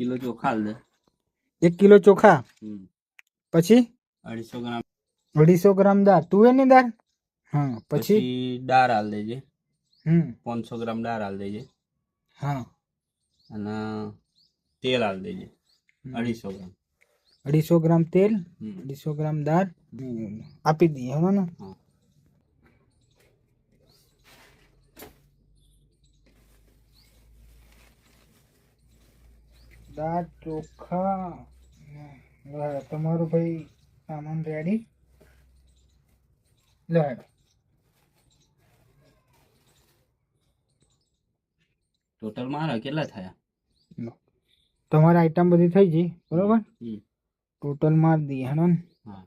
Kilo ચોખા દે એક kilo ચોખા? પછી? અઢીસો ગ્રામ. અઢીસો ગ્રામ દાળ. તુવેરની દાળ? હા પછી? પછી દાળ હાલ દેજે. હમ. પાંચસો ગ્રામ દાળ હાલ દેજે. હા. અને તેલ હાલ દેજે. અઢીસો ગ્રામ. અઢીસો ગ્રામ તેલ અઢીસો ગ્રામ દાળ. આપી દઈએ હવે ને? હા. દાળ ચોખા તમારું ભાઈ સામાન રેડી લે. ટોટલ મારા કેટલા થયા? તમારી આઈટમ બધી થઈ ગઈ બરોબર? ટોટલ માર દઈએ હેડો ને. હા.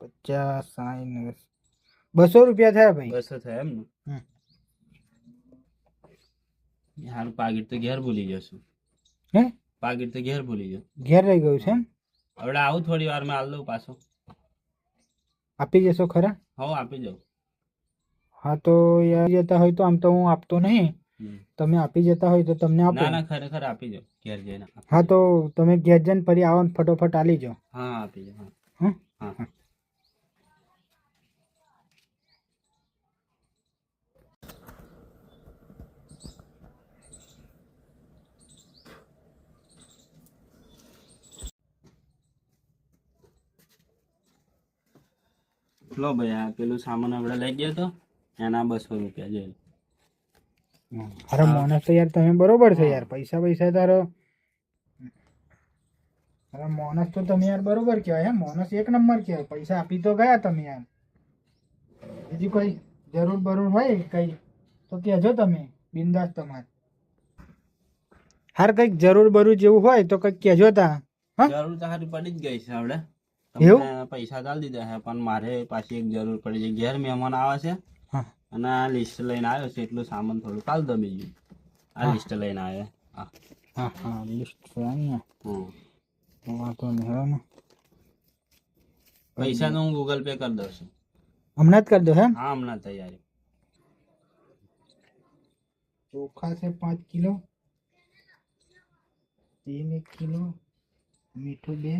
પચાસ સાઠ બસો રૂપિયા થયા ભાઈ? બસો થયા એમ ને? હમ. હારું પાકીટ તો ઘેર ભૂલી જશું હે? પાકીટ તો ઘેર ભૂલી જશું ઘેર રહી ગયું છે એમ? હવે આવું થોડી વારમાં હાલ દઉં પાછો. આપી જશો ખરા? હો આપી જાઉં હા તો યાર જતા હોય તો આમ તો હું આપતો નહીં. તમે આપી જતા હોય તો તમને આપો. ના ના ખરેખર આપી જાઓ ઘેર જઈને હા તો તમે ઘેર જઈને ફરી આવો ને ફટોફટ આલી જાઓ. હા આપી જાઓ હં? હા હા લો ભાઈ આ પેલું સામાન આપણે લઈ ગયો તો એના બસો રૂપિયા જોઈ અરે મોનસ તો યાર તમે બરોબર છે યાર પૈસા પૈસા તારો. અરે મોનસ તો તમે યાર બરોબર કહેવાય હે? મોનસ એક નંબર કહેવાય. પૈસા આપી તો ગયા તમે યાર. બીજી કોઈ જરૂર બરૂર હોય કઈ તો કહેજો તમે બિંદાસ તમારે. હાર કંઈક જરૂર બરૂર જેવું હોય તો કંઈક કહેજો તા જરૂર તો હારી પડી જ ગઈ છે આપણે. એવું? પૈસા ચાલી દીધા છે પણ મારે પાછી એક જરૂર પડી છે. ઘેર મહેમાન આવે છે અને આ લિસ્ટ લઈને આવ્યો છે એટલું સામાન થોડું કાલ દો બીજું. આ લિસ્ટ લઈને આવ્યો. હા. હા હા લિસ્ટ હમ. વાંધો નહીં પૈસા તો હું ગૂગલ પે કરી દઉં છું. હમણાં જ કરી દો હે હા હમણાં તૈયારી. ચોખા છે પાંચ કિલો તેલ એક કિલો મીઠું બે.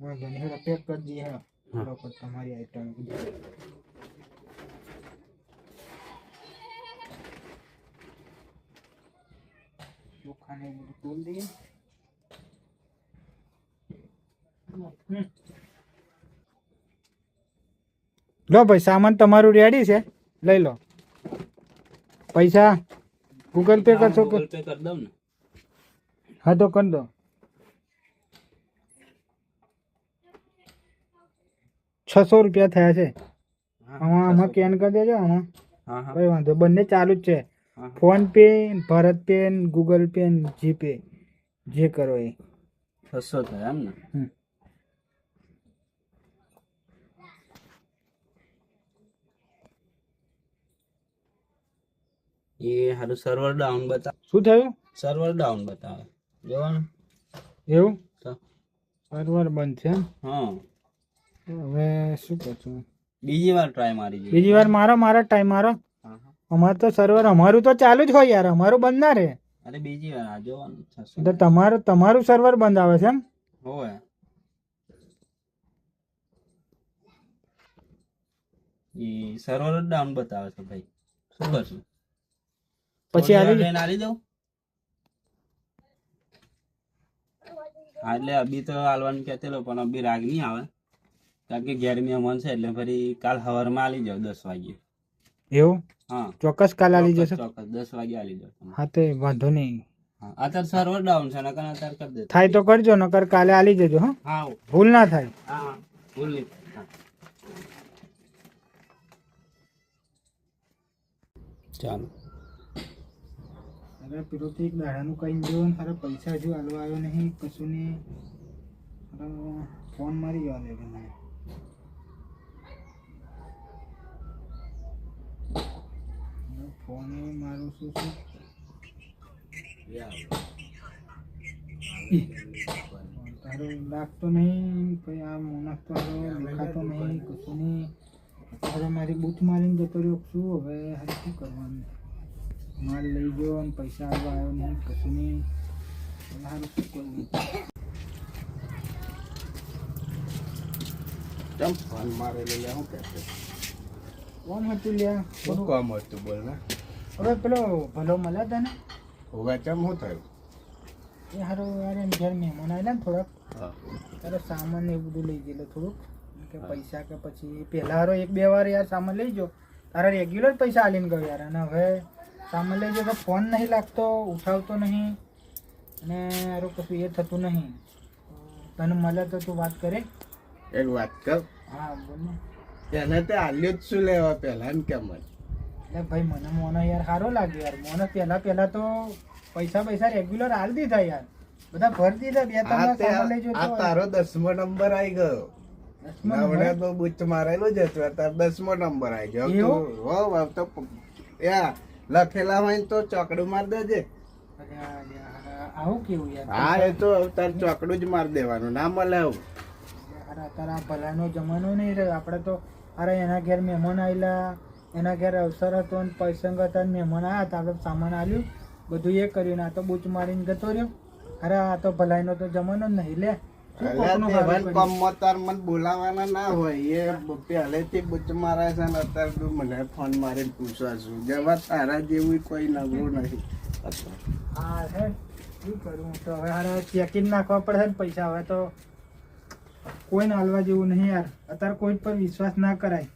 વાંધો નહીં હેડો પેક કરી દઈએ હેડો બરોબર તમારી આઈટમ ચોખાને એવું બધું તોલ દઈએ હમ. લો ભાઈ સામાન તમારું રેડી છે લઈ લો પૈસા ગૂગલ પે કરશો કે ગૂગલ પે કરી દઉં ને હા તો કરી દો. છસો રૂપિયા થયા છે. આમાં આમાં કેન કરી દેજો આમાં. કઈ વાંધો બંને ચાલુ જ છે. PhonePe BharatPe Google pay GPay જે કરો એ. છસો થયા એમ ને. એ હારું સર્વર ડાઉન બતાવ. શું થયું? સર્વર ડાઉન બતાવે. જોવાનું? એવું? સર્વર બંધ છે હા. હવે શું કરશું? બીજી વાર ટ્રાય મારી બીજી વાર મારો મારો ટ્રાય મારો. અમારે તો સર્વર અમારું તો ચાલુ જ હોય યાર અમારું બંધ ના રહે. અરે બીજી વાર આ જોવાનું તમારું તમારું સર્વર બંધ આવે છે એમ? હોય. એ સર્વર ડાઉન બતાવે છે ભાઈ. શું કરશું? પછી આવી લઈને આલી દઉં? હા એટલે અભી તો હાલવાનું કહેતેલો પણ અભી રાગ નહીં આવે. કારણ કે ઘેર મહેમાન છે એટલે ફરી કાલ સવારમાં આલી જાવ દસ વાગે. એવું? હા. ચોક્કસ કાલ આવી ચોક્કસ, જશે? ચોક્કસ દસ વાગે આલી જાવ હા તો વાંધો નહીં. અત્યારે સર્વર ડાઉન છે નકર અત્યારે કરી દેજો. થાય તો કરજો નકર કાલે આલી જજો હા. હા. ભૂલ ના થાય. હા ભૂલ નહીં. ચાલો. અરે પેલો દાડાનું કઈ જો ને અરે પૈસા હજુ હાલવા આવ્યો નહીં કશું નહીં અરે ફોન મારી ગયો લે મને ફોન મારું શું શું ફોન લાગતો નહીં પછી આ મોનસ તો દેખાતો નહીં, કશું નહીં. હવે મારી બૂથ મારીને જતો રહ્યો, શું હવે હારે શું કરવાનું? માલ લઈ ગયો અને પૈસા આવવા આવ્યો નહીં કશું નહીં. સારું શું કરવું? ચમ ફોન મારે લે હું કહેતો? કોણ હતું લ્યા? શું કામ હતું બોલ ને? હવે પેલો ભલો મળ્યા હતા ને હોગા ચમ શું થયું? એ સારું યાર એમ ઘેર મહેમાન આવેલા ને થોડાક. હા. સામાન એ બધું લઈ ગયેલો થોડુંક. કે પૈસા કે પછી. પહેલા હારો એક બે વાર યાર સામાન લઈ ગયો. તારા રેગ્યુલર પૈસા આલીને ગયો યાર. અને હવે સામાન લઈ તો ફોન નહીં લાગતો ઉઠાવતો નહીં અને હારો કશું એ થતું નહીં. તને મળે તો તું વાત કરે. એક વાત કર હા બોલ તેને તે આલ્યો જ શું લેવા પહેલા ને કેમ એટલે ભાઈ મને મોનો યાર સારો લાગ્યો યાર. મોનો પહેલા પહેલા તો પૈસા પૈસા રેગ્યુલર હાલ દીધા યાર. બધા ભરી દીધા બે ત્રણ સામાન લઈ આ તારો દસમો નંબર આવી ગયો. નવડે તો બુચ મારેલું જ હતું તાર દસમો નંબર આવી ગયો? તો હવે તો યા લખેલા હોય તો ચોકડું માર દેજે. આવું કેવું યાર? હા એ તો તાર ચોકડું જ માર દેવાનું. ના મળે આવું. અત્યારે આ ભલાનો જમાનો નહીં રહ્યો. આપણે તો અરે એના ઘેર મહેમાન આવેલા એના ઘેર અવસર હતો ને પૈસંગ હતા મહેમાન આવ્યા હતા. આપણે સામાન આલ્યું બધું એ કર્યું ને આ તો બૂચ મારીને જતો રહ્યો. અરે આ તો ભલાઈનો તો જમાનો જ નહીં લે. મને બોલાવાના ના હોય એ પહેલેથી બુચ મારે છે ને અત્યારે તું મને ફોન મારીને પૂછવા છું. જવા તારા જેવું કોઈ નવરું નથી હા છે શું કરું? તો હવે હારે ચેકિંગ નાખવા પડશે ને પૈસા. હવે તો કોઈને હાલવા જેવું નહીં યાર. અત્યારે કોઈ પર વિશ્વાસ ના કરાય.